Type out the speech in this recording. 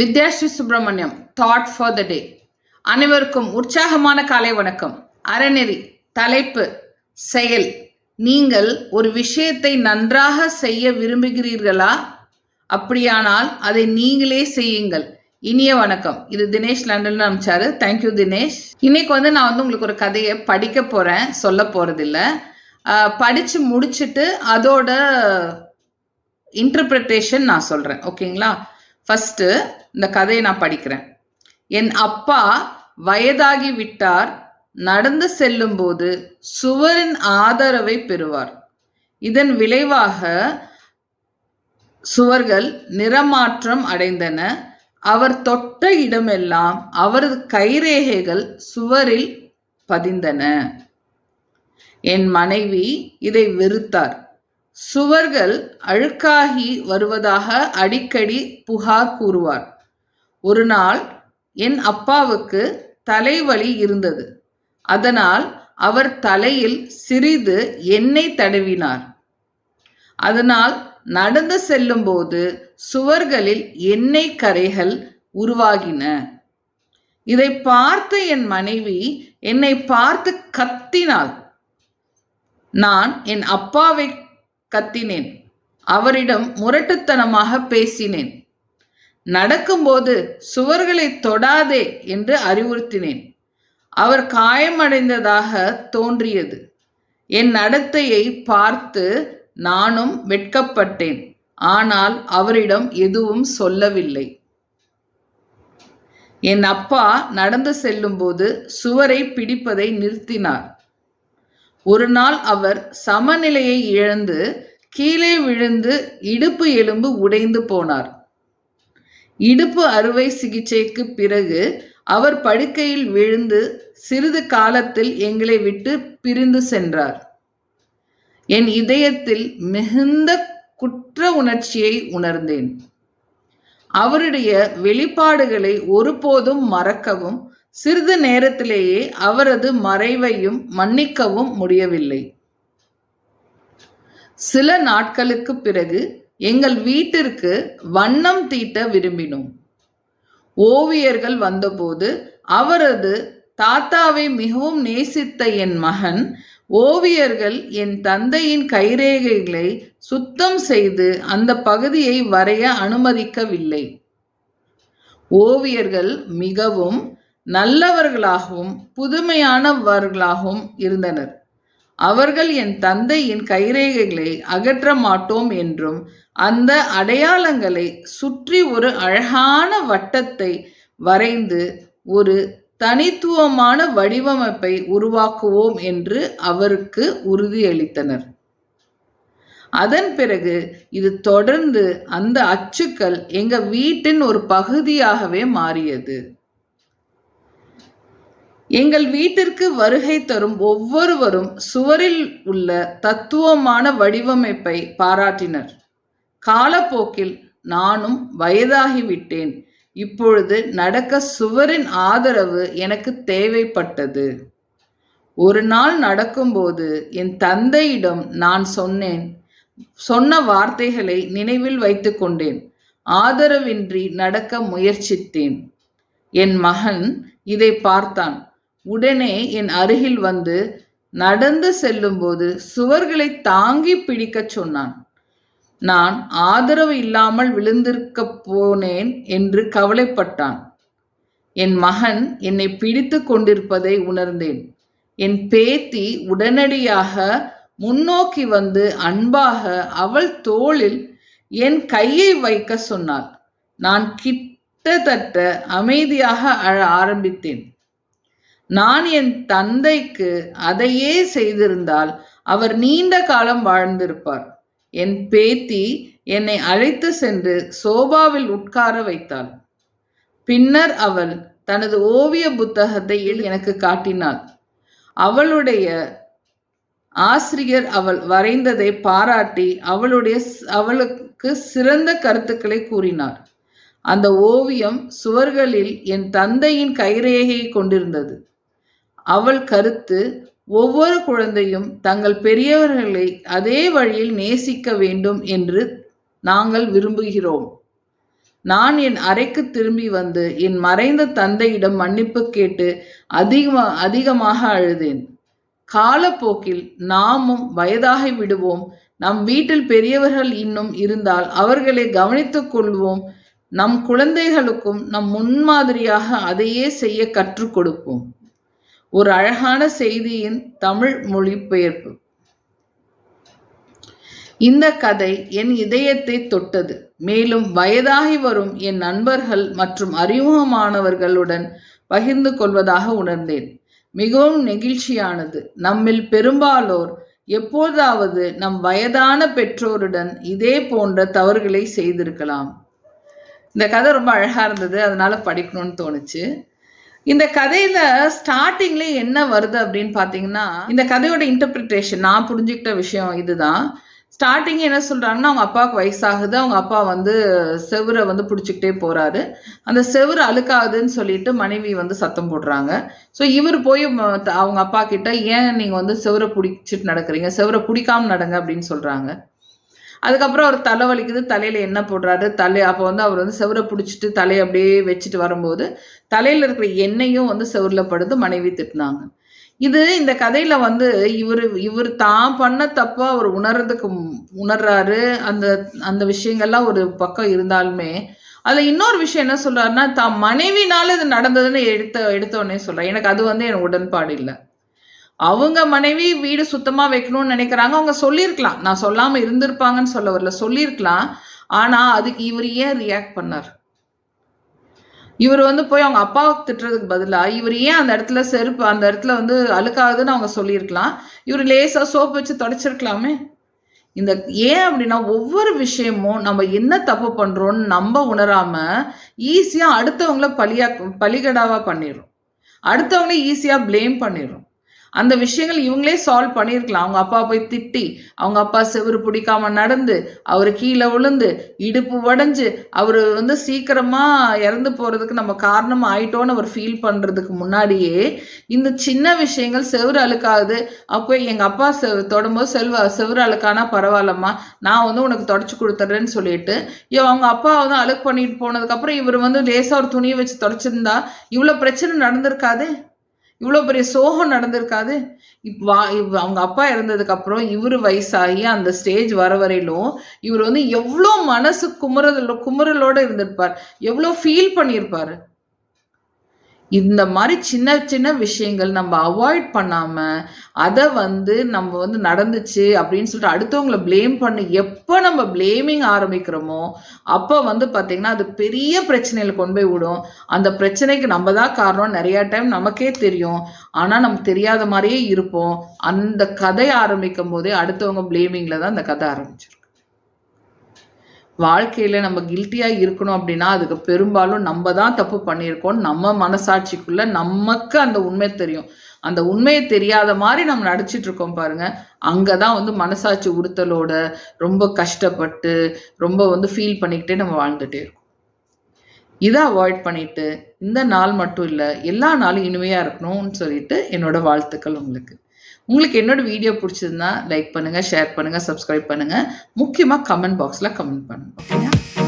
Vidyashree Subramaniam thought for the day அனைவருக்கும் உற்சாகமான காலை வணக்கம். அறநெறி தலைப்பு செயல். நீங்கள் ஒரு விஷயத்தை நன்றாக செய்ய விரும்புகிறீர்களா? அப்படியானால் அதை நீங்களே செய்யுங்கள். இனிய வணக்கம். இது தினேஷ் லண்டன்ல அனுப்பிச்சாரு. Thank you Dinesh. இன்னைக்கு வந்து நான் வந்து உங்களுக்கு ஒரு கதையை படிக்க போறேன். சொல்ல போறதில்ல. படிச்சு முடிச்சுட்டு அதோட இன்டர்பிரிட்டேஷன் நான் சொல்றேன். ஓகேங்களா? ஃபர்ஸ்ட் இந்த கதையை நான் படிக்கிறேன். என் அப்பா வயதாகி விட்டார். நடந்து செல்லும்போது சுவரின் ஆதரவை பெறுவார். இதன் விளைவாக சுவர்கள் நிறமாற்றம் அடைந்தன. அவர் தொட்ட இடமெல்லாம் அவரது கைரேகைகள் சுவரில் பதிந்தன. என் மனைவி இதை வெறுத்தார். சுவர்கள் அழுக்காகி வருவதாக அடிக்கடி புகார் கூறுவார். ஒரு நாள் என் அப்பாவுக்கு தலைவலி இருந்தது. அதனால் அவர் தலையில் சிறிது எண்ணெய் தடவினார். அதனால் நடந்து செல்லும்போது சுவர்களில் எண்ணெய் கரைகள் உருவாகின. இதை பார்த்த என் மனைவி என்னை பார்த்து கத்தினாள். நான் என் அப்பாவை கத்தினேன். அவரிடம் முரட்டுத்தனமாக பேசினேன். நடக்கும்போது சுவர்களை தொடாதே என்று அறிவுறுத்தினேன். அவர் காயமடைந்ததாக தோன்றியது. என் நடத்தையை பார்த்து நானும் வெட்கப்பட்டேன். ஆனால் அவரிடம் எதுவும் சொல்லவில்லை. என் அப்பா நடந்து செல்லும்போது சுவரை பிடிப்பதை நிறுத்தினார். ஒரு நாள் அவர் சமநிலையை இழந்து கீழே விழுந்து இடுப்பு எலும்பு உடைந்து போனார். இடுப்பு அறுவை சிகிச்சைக்கு பிறகு அவர் படுக்கையில் விழுந்து சிறிது காலத்தில் எங்களை விட்டு பிரிந்து சென்றார். என் இதயத்தில் மிகுந்த குற்ற உணர்ச்சியை உணர்ந்தேன். அவருடைய வெளிப்பாடுகளை ஒருபோதும் மறக்கவும் சிறிது நேரத்திலேயே அவரது மறைவையும் மன்னிக்கவும் முடியவில்லை. சில நாட்களுக்கு பிறகு எங்கள் வீட்டிற்கு வண்ணம் தீட்ட விரும்பினோம். ஓவியர்கள் வந்தபோது அவரது தாத்தாவை மிகவும் நேசித்த என் மகன் ஓவியர்கள் என் தந்தையின் கைரேகைகளை சுத்தம் செய்து அந்த பகுதியை வரைய அனுமதிக்கவில்லை. ஓவியர்கள் மிகவும் நல்லவர்களாகவும் புதுமையானவர்களாகவும் இருந்தனர். அவர்கள் என் தந்தையின் கைரேகைகளை அகற்ற மாட்டோம் என்றும் அந்த அடையாளங்களை சுற்றி ஒரு அழகான வட்டத்தை வரைந்து ஒரு தனித்துவமான வடிவமைப்பை உருவாக்குவோம் என்று அவருக்கு உறுதியளித்தனர். அதன் பிறகு இது தொடர்ந்து அந்த அச்சுக்கள் எங்க வீட்டின் ஒரு பகுதியாகவே மாறியது. எங்கள் வீட்டிற்கு வருகை தரும் ஒவ்வொருவரும் சுவரில் உள்ள தத்துவமான வடிவமைப்பை பாராட்டினர். காலப்போக்கில் நானும் வயதாகிவிட்டேன். இப்பொழுது நடக்க சுவரின் ஆதரவு எனக்கு தேவைப்பட்டது. ஒரு நாள் நடக்கும்போது என் தந்தையிடம் நான் சொன்னேன். சொன்ன வார்த்தைகளை நினைவில் வைத்து கொண்டேன். ஆதரவின்றி நடக்க முயற்சித்தேன். என் மகன் இதை பார்த்தான். உடனே என் அருகில் வந்து நடந்து செல்லும்போது சுவர்களை தாங்கி பிடிக்கச் சொன்னான். நான் ஆதரவு இல்லாமல் விழுந்திருக்க போனேன் என்று கவலைப்பட்டான். என் மகன் என்னை பிடித்து கொண்டிருப்பதை உணர்ந்தேன். என் பேத்தி உடனடியாக முன்னோக்கி வந்து அன்பாக அவள் தோளில் என் கையை வைக்க சொன்னாள். நான் கிட்டத்தட்ட அமைதியாக அழ ஆரம்பித்தேன். நான் என் தந்தைக்கு அதையே செய்திருந்தால் அவர் நீண்ட காலம் வாழ்ந்திருப்பார். என் பேத்தி என்னை அழைத்து சென்று சோபாவில் உட்கார வைத்தாள். பின்னர் அவள் தனது ஓவிய புத்தகத்தை எனக்கு காட்டினாள். அவளுடைய ஆசிரியர் அவள் வரைந்ததை பாராட்டி அவளுடைய அவளுக்கு சிறந்த கருத்துக்களை கூறினார். அந்த ஓவியம் சுவர்களில் என் தந்தையின் கைரேகையை கொண்டிருந்தது. அவள் கருத்து ஒவ்வொரு குழந்தையும் தங்கள் பெரியவர்களை அதே வழியில் நேசிக்க வேண்டும் என்று நாங்கள் விரும்புகிறோம். நான் என் அறைக்கு திரும்பி வந்து என் மறைந்த தந்தையிடம் மன்னிப்பு கேட்டு அதிகமா அதிகமாக அழுதேன். காலப்போக்கில் நாமும் வயதாகி விடுவோம். நம் வீட்டில் பெரியவர்கள் இன்னும் இருந்தால் அவர்களை கவனித்துக் கொள்வோம். நம் குழந்தைகளுக்கும் நம் முன்மாதிரியாக அதையே செய்ய கற்றுக் கொடுப்போம். ஒரு அழகான செய்தியின் தமிழ் மொழிபெயர்ப்பு. இந்த கதை என் இதயத்தை தொட்டது. மேலும் வயதாகி வரும் என் நண்பர்கள் மற்றும் அறிமுகமானவர்களுடன் பகிர்ந்து கொள்வதாக உணர்ந்தேன். மிகவும் நெகிழ்ச்சியானது. நம்மில் பெரும்பாலோர் எப்போதாவது நம் வயதான பெற்றோருடன் இதே போன்ற தவறுகளை செய்திருக்கலாம். இந்த கதை ரொம்ப அழகா இருந்தது. அதனால படிக்கணும்னு தோணுச்சு. இந்த கதையில ஸ்டார்டிங்ல என்ன வருது அப்படின்னு பாத்தீங்கன்னா இந்த கதையோட இன்டர்பிரிட்டேஷன் நான் புரிஞ்சுக்கிட்ட விஷயம் இதுதான். ஸ்டார்டிங் என்ன சொல்றாங்கன்னா அவங்க அப்பாவுக்கு வயசாகுது அவங்க அப்பா வந்து செவுரை வந்து பிடிச்சிக்கிட்டே போறாரு. அந்த செவுரு அழுக்காதுன்னு சொல்லிட்டு மனைவி வந்து சத்தம் போடுறாங்க. ஸோ இவர் போய் ம- த- அவங்க அப்பா கிட்ட ஏன் நீங்க வந்து செவரை பிடிச்சிட்டு நடக்கிறீங்க? செவரை பிடிக்காம நடங்க அப்படின்னு சொல்றாங்க. அதுக்கப்புறம் அவர் தலை வலிக்குது தலையில் என்ன போடுறாரு. தலை அப்போ வந்து அவர் வந்து செவரை பிடிச்சிட்டு தலையை அப்படியே வச்சுட்டு வரும்போது தலையில் இருக்கிற எண்ணெயும் வந்து செவரில் படுது மனைவி திட்டினாங்க. இது இந்த கதையில வந்து இவர் இவர் தான் பண்ண தப்பாக அவர் உணர்றதுக்கு உணர்றாரு. அந்த அந்த விஷயங்கள்லாம் ஒரு பக்கம் இருந்தாலுமே அதுல இன்னொரு விஷயம் என்ன சொல்றாருன்னா தான் மனைவினால இது நடந்ததுன்னு எடுத்த எடுத்த உடனே சொல்றேன் எனக்கு அது வந்து எனக்கு உடன்பாடு இல்லை. அவங்க மனைவி வீடு சுத்தமா வைக்கணும்னு நினைக்கிறாங்க. அவங்க சொல்லியிருக்கலாம். நான் சொல்லாம இருந்திருப்பாங்கன்னு சொல்ல வரல. சொல்லியிருக்கலாம். ஆனா அதுக்கு இவர் ஏன் ரியாக்ட் பண்ணார்? இவர் வந்து போய் அவங்க அப்பாவுக்கு திட்டுறதுக்கு பதிலா இவர் ஏன் அந்த இடத்துல செருப்பு அந்த இடத்துல வந்து அழுக்காதுன்னு அவங்க சொல்லியிருக்கலாம். இவர் லேசா சோப்பு வச்சு தொடச்சிருக்கலாமே. இந்த ஏன் அப்படின்னா ஒவ்வொரு விஷயமும் நம்ம என்ன தப்பு பண்றோம்னு நம்ம உணராம ஈஸியா அடுத்தவங்கள பலியா பலிகடாவா பண்ணிடுறோம் அடுத்தவங்கள ஈஸியா ப்ளேம் பண்ணிடுறோம் அந்த விஷயங்கள் இவங்களே சால்வ் பண்ணியிருக்கலாம். அவங்க அப்பா போய் திட்டி அவங்க அப்பா செவுரு பிடிக்காம நடந்து அவர் கீழே விழுந்து இடுப்பு உடஞ்சு அவர் வந்து சீக்கிரமாக இறந்து போகிறதுக்கு நம்ம காரணம் ஆயிட்டோன்னு அவர் ஃபீல் பண்ணுறதுக்கு முன்னாடியே இந்த சின்ன விஷயங்கள் செவரு அழுக்காது. அப்போ எங்கள் அப்பா செ தொடும்போது செல்வ செவுரு அழுக்கானா பரவாயில்லம்மா நான் வந்து உனக்கு தொடச்சி கொடுத்துட்றேன்னு சொல்லிட்டு இவ அவங்க அப்பா வந்து அழுக்கு பண்ணிட்டு போனதுக்கப்புறம் இவர் வந்து லேசாக ஒரு துணியை வச்சு தொடச்சிருந்தா இவ்வளோ பிரச்சனை நடந்திருக்காது? இவ்வளோ பெரிய சோகம் நடந்திருக்காது. இப் வா அவங்க அப்பா இறந்ததுக்கு அப்புறம் இவர் வயசாகி அந்த ஸ்டேஜ் வர வரையிலும் இவர் வந்து எவ்வளோ மனசு குமுறதல் குமுறலோடு இருந்திருப்பார். எவ்வளோ ஃபீல் பண்ணியிருப்பாரு. இந்த மாதிரி சின்ன சின்ன விஷயங்கள் நம்ம அவாய்ட் பண்ணாம அதை வந்து நம்ம வந்து நடந்துச்சு அப்படின்னு சொல்லிட்டு அடுத்தவங்கள ப்ளேம் பண்ணி எப்போ நம்ம ப்ளேமிங் ஆரம்பிக்கிறோமோ அப்போ வந்து பார்த்தீங்கன்னா அது பெரிய பிரச்சனையில் கொண்டு போய் விடும். அந்த பிரச்சனைக்கு நம்ம தான் காரணம். நிறைய டைம் நமக்கே தெரியும். ஆனால் நமக்கு தெரியாத மாதிரியே இருப்போம். அந்த கதை ஆரம்பிக்கும் போதே அடுத்தவங்க ப்ளேமிங்கில் தான் அந்த கதை ஆரம்பிச்சிடும் வாழ்க்கையில் நம்ம கில்ட்டியாக இருக்கணும் அப்படின்னா அதுக்கு பெரும்பாலும் நம்ம தான் தப்பு பண்ணியிருக்கோம். நம்ம மனசாட்சிக்குள்ள நமக்கு அந்த உண்மை தெரியும். அந்த உண்மையை தெரியாத மாதிரி நம்ம நடிச்சிட்டு இருக்கோம் பாருங்க. அங்கதான் வந்து மனசாட்சி உறுத்தலோட ரொம்ப கஷ்டப்பட்டு ரொம்ப வந்து ஃபீல் பண்ணிக்கிட்டே நம்ம வாழ்ந்துட்டே இருக்கோம். இதை அவாய்ட் பண்ணிட்டு இந்த நாள் மட்டும் இல்லை எல்லா நாளும் இனிமையாக இருக்கணும்னு சொல்லிட்டு என்னோட வாழ்த்துக்கள் உங்களுக்கு. உங்களுக்கு என்னோட வீடியோ பிடிச்சதுன்னா லைக் பண்ணுங்க ஷேர் பண்ணுங்க சப்ஸ்கிரைப் பண்ணுங்க. முக்கியமாக கமெண்ட் பாக்ஸில் கமெண்ட் பண்ணுங்க ஓகேங்களா